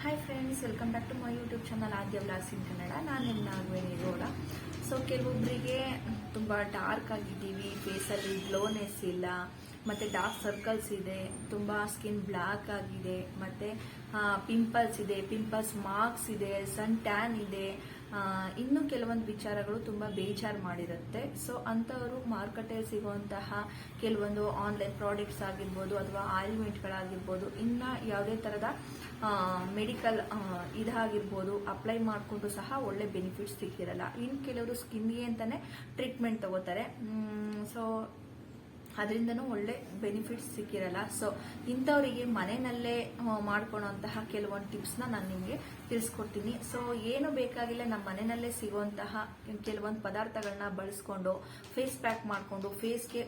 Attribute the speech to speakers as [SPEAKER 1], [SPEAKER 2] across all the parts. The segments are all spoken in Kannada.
[SPEAKER 1] Hi friends welcome back to my YouTube channel Aadya vlogs in Kannada ನಾನು ನಿಮ್ಮ ನಾಗವೇಣಿ ಗೌಡ. ಸೊ ಕೆಲವೊಬ್ಬರಿಗೆ ತುಂಬ ಡಾರ್ಕ್ ಆಗಿದ್ದೀವಿ ಫೇಸಲ್ಲಿ ಗ್ಲೋನೆಸ್ ಇಲ್ಲ, ಮತ್ತು ಡಾರ್ಕ್ ಸರ್ಕಲ್ಸ್ ಇದೆ, ತುಂಬ ಸ್ಕಿನ್ ಬ್ಲ್ಯಾಕ್ ಆಗಿದೆ, ಮತ್ತು ಪಿಂಪಲ್ಸ್ ಇದೆ ಪಿಂಪಲ್ಸ್ ಮಾರ್ಕ್ಸ್ ಇದೆ ಸನ್ ಟ್ಯಾನ್ ಇದೆ ಇನ್ನು ಕೆಲವೊಂದು ವಿಚಾರಗಳು ತುಂಬ ಬೇಜಾರು ಮಾಡಿರುತ್ತೆ. ಸೊ ಅಂಥವರು ಮಾರುಕಟ್ಟೆಯಲ್ಲಿ ಸಿಗುವಂತಹ ಕೆಲವೊಂದು ಆನ್ಲೈನ್ ಪ್ರಾಡಕ್ಟ್ಸ್ ಆಗಿರ್ಬೋದು ಅಥವಾ ಆಯಿಲ್ಮೆಂಟ್ಗಳಾಗಿರ್ಬೋದು ಇನ್ನು ಯಾವುದೇ ಥರದ ಮೆಡಿಕಲ್ ಇದಾಗಿರ್ಬೋದು ಅಪ್ಲೈ ಮಾಡಿಕೊಂಡು ಸಹ ಒಳ್ಳೆ ಬೆನಿಫಿಟ್ಸ್ ಸಿಕ್ಕಿರಲ್ಲ. ಇನ್ನು ಕೆಲವರು ಸ್ಕಿನ್ಗೆ ಅಂತಲೇ ಟ್ರೀಟ್ಮೆಂಟ್ ತಗೋತಾರೆ. ಸೊ ಅದರಿಂದನೂ ಒಳ್ಳೆ ಬೆನಿಫಿಟ್ಸ್ ಸಿಕ್ಕಿರಲ್ಲ. ಸೊ ಇಂಥವರಿಗೆ ಮನೆಯಲ್ಲೇ ಮಾಡ್ಕೊಳೋಂತಹ ಕೆಲವೊಂದು ಟಿಪ್ಸ್ನ ನಾನು ನಿಮಗೆ ತಿಳಿಸ್ಕೊಡ್ತೀನಿ. ಸೊ ಏನು ಬೇಕಾಗಿಲ್ಲ ನಮ್ಮ ಮನೆಯಲ್ಲೇ ಸಿಗುವಂತಹ ಕೆಲವೊಂದು ಪದಾರ್ಥಗಳನ್ನ ಬಳಸ್ಕೊಂಡು ಫೇಸ್ ಪ್ಯಾಕ್ ಮಾಡಿಕೊಂಡು ಫೇಸ್ಗೆ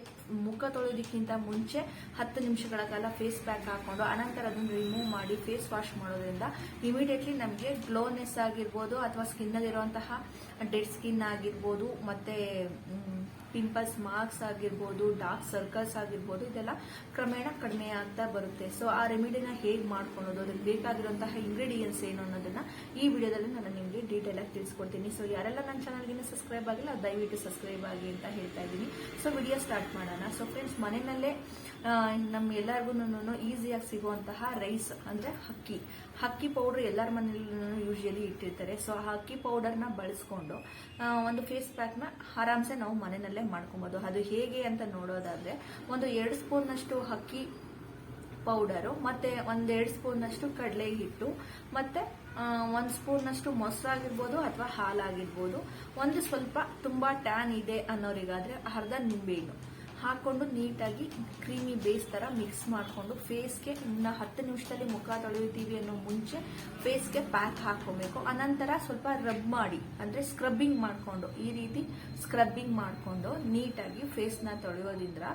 [SPEAKER 1] ಮುಖ ತೊಳೆಯೋದಕ್ಕಿಂತ ಮುಂಚೆ ಹತ್ತು ನಿಮಿಷಗಳ ಕಾಲ ಫೇಸ್ ಪ್ಯಾಕ್ ಹಾಕೊಂಡು, ಅನಂತರ ಅದನ್ನು ರಿಮೂವ್ ಮಾಡಿ ಫೇಸ್ ವಾಶ್ ಮಾಡೋದ್ರಿಂದ ಇಮಿಡಿಯೇಟ್ಲಿ ನಮಗೆ ಗ್ಲೋನೆಸ್ ಆಗಿರ್ಬೋದು, ಅಥವಾ ಸ್ಕಿನ್ನಲ್ಲಿರುವಂತಹ ಡೆಡ್ ಸ್ಕಿನ್ ಆಗಿರ್ಬೋದು, ಮತ್ತೆ ಪಿಂಪಲ್ಸ್ ಮಾರ್ಕ್ಸ್ ಆಗಿರ್ಬೋದು ಡಾರ್ಕ್ ಸರ್ಕಲ್ಸ್ ಆಗಿರ್ಬೋದು, ಇದೆಲ್ಲ ಕ್ರಮೇಣ ಕಡಿಮೆ ಆಗ್ತಾ ಬರುತ್ತೆ. ಸೊ ಆ ರೆಮಿಡಿನ ಹೇಗೆ ಮಾಡ್ಕೊಳ್ಳೋದು, ಅದಕ್ಕೆ ಬೇಕಾಗಿರುವಂತಹ ಇಂಗ್ರೀಡಿಯೆಂಟ್ಸ್ ಏನು ಅನ್ನೋದನ್ನ ಈ ವಿಡಿಯೋದಲ್ಲಿ ನಾನು ನಿಮಗೆ ಡೀಟೇಲ್ ಆಗಿ ತಿಳಿಸ್ಕೊಡ್ತೀನಿ. ಸೊ ಯಾರೆಲ್ಲ ನನ್ನ ಚಾನಲ್ಗಿನ ಸಬ್ಸ್ಕ್ರೈಬ್ ಆಗಿಲ್ಲ, ದಯವಿಟ್ಟು ಸಬ್ಸ್ಕ್ರೈಬ್ ಆಗಿ ಅಂತ ಹೇಳ್ತಾ ಇದ್ದೀನಿ. ಸೊ ವಿಡಿಯೋ ಸ್ಟಾರ್ಟ್ ಮಾಡೋಣ. ಸೊ ಫ್ರೆಂಡ್ಸ್ ಮನೆಯಲ್ಲೇ ನಮ್ಮ ಎಲ್ಲರಿಗೂ ಈಸಿಯಾಗಿ ಸಿಗುವಂತಹ ರೈಸ್ ಅಂದ್ರೆ ಹಕ್ಕಿ ಹಕ್ಕಿ ಪೌಡರ್ ಎಲ್ಲರ ಮನೆಯಲ್ಲೂ ಯೂಶಲಿ ಇಟ್ಟಿರ್ತಾರೆ. ಸೊ ಆ ಹಕ್ಕಿ ಪೌಡರ್ನ ಬಳಸ್ಕೊಂಡು ಒಂದು ಫೇಸ್ ಪ್ಯಾಕ್ನ ಆರಾಮ್ಸೆ ನಾವು ಮನೆಯಲ್ಲೇ ಮಾಡ್ಕೊಬೋದು. ಅದು ಹೇಗೆ ಅಂತ ನೋಡೋದಾದ್ರೆ, ಒಂದು ಎರಡು ಸ್ಪೂನ್ನಷ್ಟು ಹಕ್ಕಿ ಪೌಡರು ಮತ್ತೆ ಒಂದೆರಡು ಸ್ಪೂನ್ನಷ್ಟು ಕಡಲೆ ಹಿಟ್ಟು, ಮತ್ತೆ ಒಂದು ಸ್ಪೂನ್ನಷ್ಟು ಮೊಸರಾಗಿರ್ಬೋದು ಅಥವಾ ಹಾಲಾಗಿರ್ಬೋದು ಒಂದು ಸ್ವಲ್ಪ ತುಂಬಾ ಟ್ಯಾನ್ ಇದೆ ಅನ್ನೋರಿಗಾದರೆ ಅರ್ಧ ನಿಂಬೆಹಣ್ಣು ಹಾಕೊಂಡು ನೀಟಾಗಿ ಕ್ರೀಮಿ ಬೇಸ್ ತರ ಮಿಕ್ಸ್ ಮಾಡಿಕೊಂಡು ಫೇಸ್ಗೆ ಇನ್ನು ಹತ್ತು ನಿಮಿಷದಲ್ಲಿ ಮುಖ ತೊಳೆಯುತ್ತೀವಿ ಅನ್ನೋ ಮುಂಚೆ ಫೇಸ್ಗೆ ಪ್ಯಾಕ್ ಹಾಕೋಬೇಕು ಅನಂತರ ಸ್ವಲ್ಪ ರಬ್ ಮಾಡಿ, ಅಂದ್ರೆ ಸ್ಕ್ರಬ್ಬಿಂಗ್ ಮಾಡಿಕೊಂಡು, ಈ ರೀತಿ ಸ್ಕ್ರಬ್ಬಿಂಗ್ ಮಾಡಿಕೊಂಡು ನೀಟಾಗಿ ಫೇಸ್ನ ತೊಳೆಯೋದ್ರಿಂದ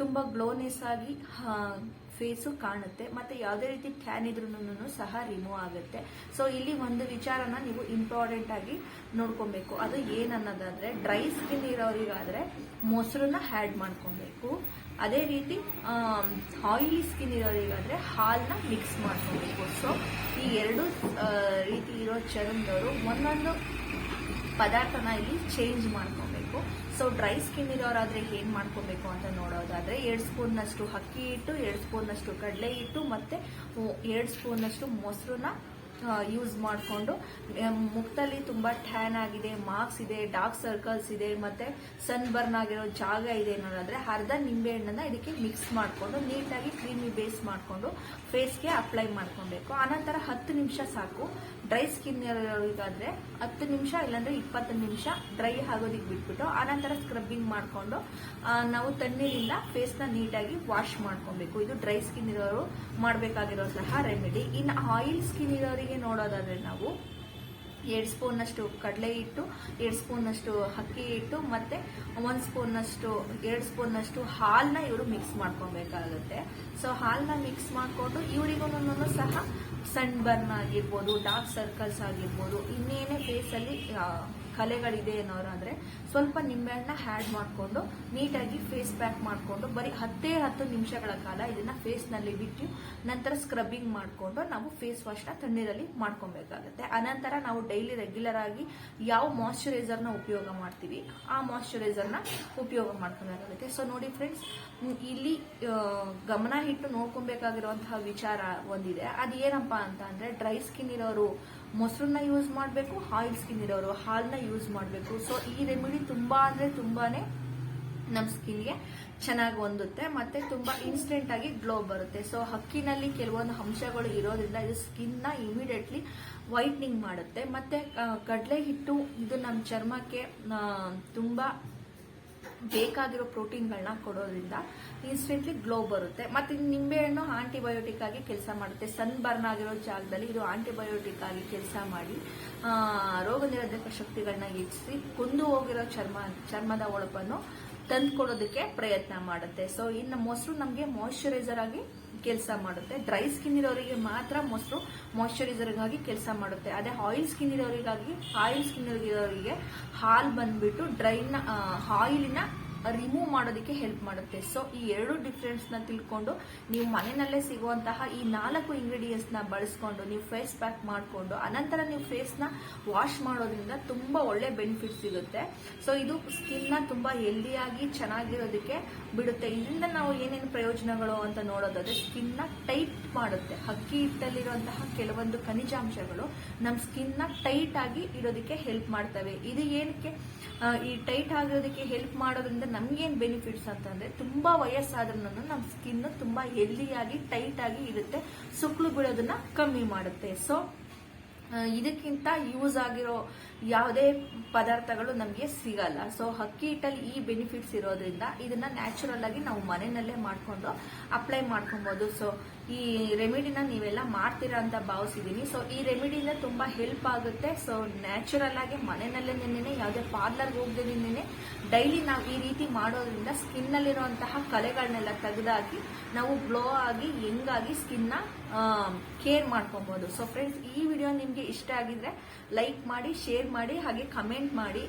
[SPEAKER 1] ತುಂಬಾ ಗ್ಲೋನೆಸ್ ಆಗಿ ಫೇಸು ಕಾಣುತ್ತೆ, ಮತ್ತೆ ಯಾವುದೇ ರೀತಿ ಟ್ಯಾನ್ ಇದ್ರೂ ಸಹ ರಿಮೂವ್ ಆಗುತ್ತೆ. ಸೊ ಇಲ್ಲಿ ಒಂದು ವಿಚಾರನ ನೀವು ಇಂಪಾರ್ಟೆಂಟ್ ಆಗಿ ನೋಡ್ಕೊಬೇಕು. ಅದು ಏನನ್ನೋದಾದ್ರೆ ಡ್ರೈ ಸ್ಕಿನ್ ಇರೋರಿಗಾದ್ರೆ ಮೊಸರನ್ನ ಹ್ಯಾಡ್ ಮಾಡ್ಕೊಬೇಕು. ಅದೇ ರೀತಿ ಆಯಿಲಿ ಸ್ಕಿನ್ ಇರೋರಿಗಾದ್ರೆ ಹಾಲನ್ನ ಮಿಕ್ಸ್ ಮಾಡ್ಕೊಬೇಕು. ಸೊ ಈ ಎರಡು ರೀತಿ ಇರೋ ಚರ್ಮದವರು ಒಂದೊಂದು ಪದಾರ್ಥನ ಇಲ್ಲಿ ಚೇಂಜ್ ಮಾಡ್ಕೊಬೇಕು. ಸೊ ಡ್ರೈ ಸ್ಕಿನ್ ಇರೋರಾದ್ರೆ ಏನ್ ಮಾಡ್ಕೋಬೇಕು ಅಂತ ನೋಡೋದಾದ್ರೆ ಎರಡು ಸ್ಪೂನ್ನಷ್ಟು ಅಕ್ಕಿ ಹಿಟ್ಟು, ಎರಡು ಸ್ಪೂನ್ನಷ್ಟು ಕಡಲೆ ಹಿಟ್ಟು ಮತ್ತೆ ಎರಡು ಸ್ಪೂನ್ನಷ್ಟು ಮೊಸರನ್ನ ಯೂಸ್ ಮಾಡಿಕೊಂಡು ಮುಖದಲ್ಲಿ ತುಂಬ ಟ್ಯಾನ್ ಆಗಿದೆ ಮಾರ್ಕ್ಸ್ ಇದೆ ಡಾರ್ಕ್ ಸರ್ಕಲ್ಸ್ ಇದೆ, ಮತ್ತೆ ಸನ್ ಬರ್ನ್ ಆಗಿರೋ ಜಾಗ ಇದೆ ಅನ್ನೋದಾದ್ರೆ ಅರ್ಧ ನಿಂಬೆ ಹಣ್ಣನ್ನ ಇದಕ್ಕೆ ಮಿಕ್ಸ್ ಮಾಡಿಕೊಂಡು, ನೀಟಾಗಿ ಕ್ರೀಮಿ ಬೇಸ್ ಮಾಡಿಕೊಂಡು ಫೇಸ್ಗೆ ಅಪ್ಲೈ ಮಾಡ್ಕೊಬೇಕು. ಆನಂತರ ಹತ್ತು ನಿಮಿಷ ಸಾಕು. ಡ್ರೈ ಸ್ಕಿನ್ ಇರೋರಿಗಾದ್ರೆ ಹತ್ತು ನಿಮಿಷ, ಇಲ್ಲಾಂದ್ರೆ ಇಪ್ಪತ್ತು ನಿಮಿಷ ಡ್ರೈ ಆಗೋದಿಕ್ಕೆ ಬಿಟ್ಬಿಟ್ಟು, ಆನಂತರ ಸ್ಕ್ರಬ್ಬಿಂಗ್ ಮಾಡಿಕೊಂಡು ನಾವು ತಣ್ಣೀರಿಂದ ಫೇಸ್ನ ನೀಟಾಗಿ ವಾಶ್ ಮಾಡ್ಕೊಬೇಕು. ಇದು ಡ್ರೈ ಸ್ಕಿನ್ ಇರೋರು ಮಾಡಬೇಕಾಗಿರೋ ಸಹ ರೆಮಿಡಿ ಇನ್ನು ಆಯಿಲ್ ಸ್ಕಿನ್ ಇರೋರಿಗೆ ನೋಡೋದಾದ್ರೆ ನಾವು ಎರಡು ಸ್ಪೂನ್ನಷ್ಟು ಕಡಲೆ ಹಿಟ್ಟು, ಎರಡು ಸ್ಪೂನ್ನಷ್ಟು ಅಕ್ಕಿ ಹಿಟ್ಟು ಮತ್ತೆ ಒಂದು ಸ್ಪೂನ್ನಷ್ಟು ಎರಡು ಸ್ಪೂನ್ನಷ್ಟು ಹಾಲನ್ನ ಇವರು ಮಿಕ್ಸ್ ಮಾಡ್ಕೊಬೇಕಾಗುತ್ತೆ. ಸೊ ಹಾಲನ್ನ ಮಿಕ್ಸ್ ಮಾಡಿಕೊಂಡು ಇವರಿಗೂ ಸಹ ಸಣ್ಣ ಬರ್ನ್ ಆಗಿರ್ಬೋದು ಡಾರ್ಕ್ ಸರ್ಕಲ್ಸ್ ಆಗಿರ್ಬೋದು, ಇನ್ನೇನೇ ಫೇಸಲ್ಲಿ ಕಲೆಗಳಿದೆ ಅನ್ನೋರಾದ್ರೆ ಸ್ವಲ್ಪ ನಿಂಬೆಹಣ್ಣ ಹ್ಯಾಡ್ ಮಾಡಿಕೊಂಡು ನೀಟಾಗಿ ಫೇಸ್ ಪ್ಯಾಕ್ ಮಾಡಿಕೊಂಡು ಬರೀ ಹತ್ತೇ ಹತ್ತು ನಿಮಿಷಗಳ ಕಾಲ ಇದನ್ನ ಫೇಸ್ನಲ್ಲಿ ಬಿಟ್ಟು ನಂತರ ಸ್ಕ್ರಬ್ಬಿಂಗ್ ಮಾಡಿಕೊಂಡು ನಾವು ಫೇಸ್ ವಾಶ್ನ ತಣ್ಣೀರಲ್ಲಿ ಮಾಡ್ಕೊಬೇಕಾಗುತ್ತೆ. ಅನಂತರ ನಾವು ಡೈಲಿ ರೆಗ್ಯುಲರ್ ಆಗಿ ಯಾವ ಮಾಯಶ್ಚರೈಸರ್ನ ಉಪಯೋಗ ಮಾಡ್ತೀವಿ, ಆ ಮಾಯಶ್ಚರೈಸರ್ನ ಉಪಯೋಗ ಮಾಡ್ಕೊಬೇಕಾಗುತ್ತೆ. ಸೊ ನೋಡಿ ಫ್ರೆಂಡ್ಸ್ ಇಲ್ಲಿ ಗಮನ ಇಟ್ಟು ನೋಡ್ಕೊಬೇಕಾಗಿರುವಂತಹ ವಿಚಾರ ಒಂದಿದೆ. ಅದು ಏನಪ್ಪಾ ಅಂತ ಅಂದ್ರೆ ಡ್ರೈ ಸ್ಕಿನ್ ಇರೋರು ಮೊಸರನ್ನ ಯೂಸ್ ಮಾಡಬೇಕು ಆಯಿಲ್ ಸ್ಕಿನ್ ಇರೋರು, ಹಾಲನ್ನ ಯೂಸ್ ಮಾಡಬೇಕು. ಸೊ ಈ ರೆಮಿಡಿ ತುಂಬಾ ಅಂದ್ರೆ ತುಂಬಾನೇ ನಮ್ಮ ಸ್ಕಿನ್ಗೆ ಚೆನ್ನಾಗಿ ಹೊಂದುತ್ತೆ, ಮತ್ತೆ ತುಂಬಾ ಇನ್ಸ್ಟೆಂಟ್ ಆಗಿ ಗ್ಲೋ ಬರುತ್ತೆ. ಸೊ ಹಕ್ಕಿನಲ್ಲಿ ಕೆಲವೊಂದು ಅಂಶಗಳು ಇರೋದ್ರಿಂದ ಇದು ಸ್ಕಿನ್ನ ಇಮಿಡಿಯೇಟ್ಲಿ ವೈಟ್ನಿಂಗ್ ಮಾಡುತ್ತೆ. ಮತ್ತೆ ಕಡಲೆ ಹಿಟ್ಟು, ಇದು ನಮ್ಮ ಚರ್ಮಕ್ಕೆ ತುಂಬಾ ಬೇಕಾಗಿರೋ ಪ್ರೋಟೀನ್ಗಳನ್ನ ಕೊಡೋದ್ರಿಂದ ಇನ್ಸ್ಟೆಂಟ್ಲಿ ಗ್ಲೋ ಬರುತ್ತೆ. ಮತ್ತೆ ನಿಂಬೆಹಣ್ಣು ಆಂಟಿಬಯೋಟಿಕ್ ಆಗಿ ಕೆಲಸ ಮಾಡುತ್ತೆ. ಸನ್ ಬರ್ನ್ ಆಗಿರೋ ಜಾಗದಲ್ಲಿ ಇದು ಆಂಟಿಬಯೋಟಿಕ್ ಆಗಿ ಕೆಲಸ ಮಾಡಿ ರೋಗ ನಿರೋಧಕ ಶಕ್ತಿಗಳನ್ನ ಹೆಚ್ಚಿಸಿ ಕುಂದು ಹೋಗಿರೋ ಚರ್ಮ, ಚರ್ಮದ ಒಳಪನ್ನು ತಂದ್ಕೊಡೋದಕ್ಕೆ ಪ್ರಯತ್ನ ಮಾಡುತ್ತೆ. ಸೊ ಇನ್ನು ಮೊಸರು ನಮಗೆ ಮಾಯಶ್ಚರೈಸರ್ ಆಗಿ ಕೆಲಸ ಮಾಡುತ್ತೆ. ಡ್ರೈ ಸ್ಕಿನ್ ಇರೋರಿಗೆ ಮಾತ್ರ ಮೊಸರು ಮಾಯಶ್ಚರೈಸರ್ ಆಗಿ ಕೆಲಸ ಮಾಡುತ್ತೆ. ಅದೇ ಆಯಿಲ್ ಸ್ಕಿನ್ ಇರೋರಿಗಾಗಿ ಆಯಿಲ್ ಸ್ಕಿನ್ ಇರೋರಿಗೆ ಹಾಲು ಬಂದ್ಬಿಟ್ಟು ಡ್ರೈನ ಆಯಿಲಿನ ರಿಮೂವ್ ಮಾಡೋದಕ್ಕೆ ಹೆಲ್ಪ್ ಮಾಡುತ್ತೆ. ಸೊ ಈ ಎರಡು ಡಿಫ್ರೆನ್ಸ್ನ ತಿಳ್ಕೊಂಡು ನೀವು ಮನೆಯಲ್ಲೇ ಸಿಗುವಂತಹ ಈ ನಾಲ್ಕು ಇಂಗ್ರೀಡಿಯೆಂಟ್ಸ್ನ ಬಳಸ್ಕೊಂಡು ನೀವು ಫೇಸ್ ಪ್ಯಾಕ್ ಮಾಡಿಕೊಂಡು, ಅನಂತರ ನೀವು ಫೇಸ್ನ ವಾಶ್ ಮಾಡೋದ್ರಿಂದ ತುಂಬ ಒಳ್ಳೆ ಬೆನಿಫಿಟ್ ಸಿಗುತ್ತೆ. ಸೊ ಇದು ಸ್ಕಿನ್ನ ತುಂಬ ಹೆಲ್ದಿಯಾಗಿ ಚೆನ್ನಾಗಿರೋದಕ್ಕೆ ಬಿಡುತ್ತೆ. ಇದರಿಂದ ನಾವು ಏನೇನು ಪ್ರಯೋಜನಗಳು ಅಂತ ನೋಡೋದಾದ್ರೆ ಸ್ಕಿನ್ನ ಟೈಟ್ ಮಾಡುತ್ತೆ. ಹಕ್ಕಿ ಹಿಟ್ಟಲ್ಲಿರುವಂತಹ ಕೆಲವೊಂದು ಖನಿಜಾಂಶಗಳು ನಮ್ಮ ಸ್ಕಿನ್ನ ಟೈಟ್ ಆಗಿ ಇಡೋದಕ್ಕೆ ಹೆಲ್ಪ್ ಮಾಡ್ತವೆ. ಇದು ಏನಕ್ಕೆ? ಈ ಟೈಟ್ ಆಗಿರೋದಕ್ಕೆ ಹೆಲ್ಪ್ ಮಾಡೋದ್ರಿಂದ ನಮ್ಗೇನು ಬೆನಿಫಿಟ್ಸ್ ಅಂತಂದ್ರೆ ತುಂಬಾ ವಯಸ್ಸಾದ್ರೂ ನಮ್ಮ ಸ್ಕಿನ್ ತುಂಬಾ ಹೆಲ್ದಿಯಾಗಿ ಟೈಟ್ ಆಗಿ ಇರುತ್ತೆ. ಸುಕ್ಳು ಬೀಳೋದನ್ನ ಕಮ್ಮಿ ಮಾಡುತ್ತೆ. ಸೊ ಇದಕ್ಕಿಂತ ಯೂಸ್ ಆಗಿರೋ ಯಾವುದೇ ಪದಾರ್ಥಗಳು ನಮಗೆ ಸಿಗಲ್ಲ. ಸೊ ಅಕ್ಕಿ ಹಿಟ್ಟಲ್ಲಿ ಈ ಬೆನಿಫಿಟ್ಸ್ ಇರೋದ್ರಿಂದ ಇದನ್ನ ನ್ಯಾಚುರಲ್ ಆಗಿ ನಾವು ಮನೆಯಲ್ಲೇ ಮಾಡಿಕೊಂಡು ಅಪ್ಲೈ ಮಾಡ್ಕೊಬೋದು. ಸೊ ಈ ರೆಮಿಡಿನ ನೀವೆಲ್ಲ ಮಾಡ್ತೀರಾ ಅಂತ ಭಾವಿಸಿದೀನಿ ಸೊ ಈ ರೆಮಿಡಿಯಿಂದ ತುಂಬಾ ಹೆಲ್ಪ್ ಆಗುತ್ತೆ. ಸೊ ನ್ಯಾಚುರಲ್ ಆಗಿ ಮನೆಯಲ್ಲೇ ನಿನ್ನೆ ಯಾವುದೇ ಪಾರ್ಲರ್ಗೆ ಹೋಗದೆ ನಿನ್ನೆ ಡೈಲಿ ನಾವು ಈ ರೀತಿ ಮಾಡೋದ್ರಿಂದ ಸ್ಕಿನ್ ಅಲ್ಲಿರುವಂತಹ ಕಲೆಗಳನ್ನೆಲ್ಲ ತೆಗೆದಾಕಿ, ನಾವು ಗ್ಲೋ ಆಗಿ ಹೆಂಗಾಗಿ ಸ್ಕಿನ್ನ ಕೇರ್ ಮಾಡ್ಕೊಬಹುದು ಸೊ ಫ್ರೆಂಡ್ಸ್ ಈ ವಿಡಿಯೋ ನಿಮಗೆ ಇಷ್ಟ ಆಗಿದ್ರೆ ಲೈಕ್ ಮಾಡಿ ಶೇರ್ ಮಾಡಿ, ಹಾಗೆ ಕಮೆಂಟ್ ಮಾಡಿ.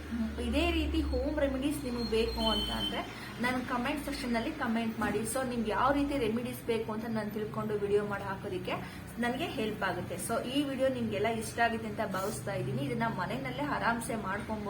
[SPEAKER 1] ಇದೇ ರೀತಿ ಹೋಮ್ ರೆಮಿಡೀಸ್ ನಿಮಗೆ ಬೇಕು ಅಂತ ಅಂದ್ರೆ ನನ್ನ ಕಮೆಂಟ್ ಸೆಕ್ಷನ್ನಲ್ಲಿ ಕಮೆಂಟ್ ಮಾಡಿ. ಸೊ ನಿಮ್ಗೆ ಯಾವ ರೀತಿ ರೆಮಿಡೀಸ್ ಬೇಕು ಅಂತ ನಾನು ತಿಳ್ಕೊಂಡು ವಿಡಿಯೋ ಮಾಡಿ ಹಾಕೋದಕ್ಕೆ ನನಗೆ ಹೆಲ್ಪ್ ಆಗುತ್ತೆ. ಸೊ ಈ ವಿಡಿಯೋ ನಿಮ್ಗೆಲ್ಲ ಇಷ್ಟ ಆಗಿದೆ ಅಂತ ಭಾವಿಸ್ತಾ ಇದ್ದೀನಿ. ಇದನ್ನ ಮನೆಯಲ್ಲೇ ಆರಾಮ್ಸೆ ಮಾಡ್ಕೊಬಹುದು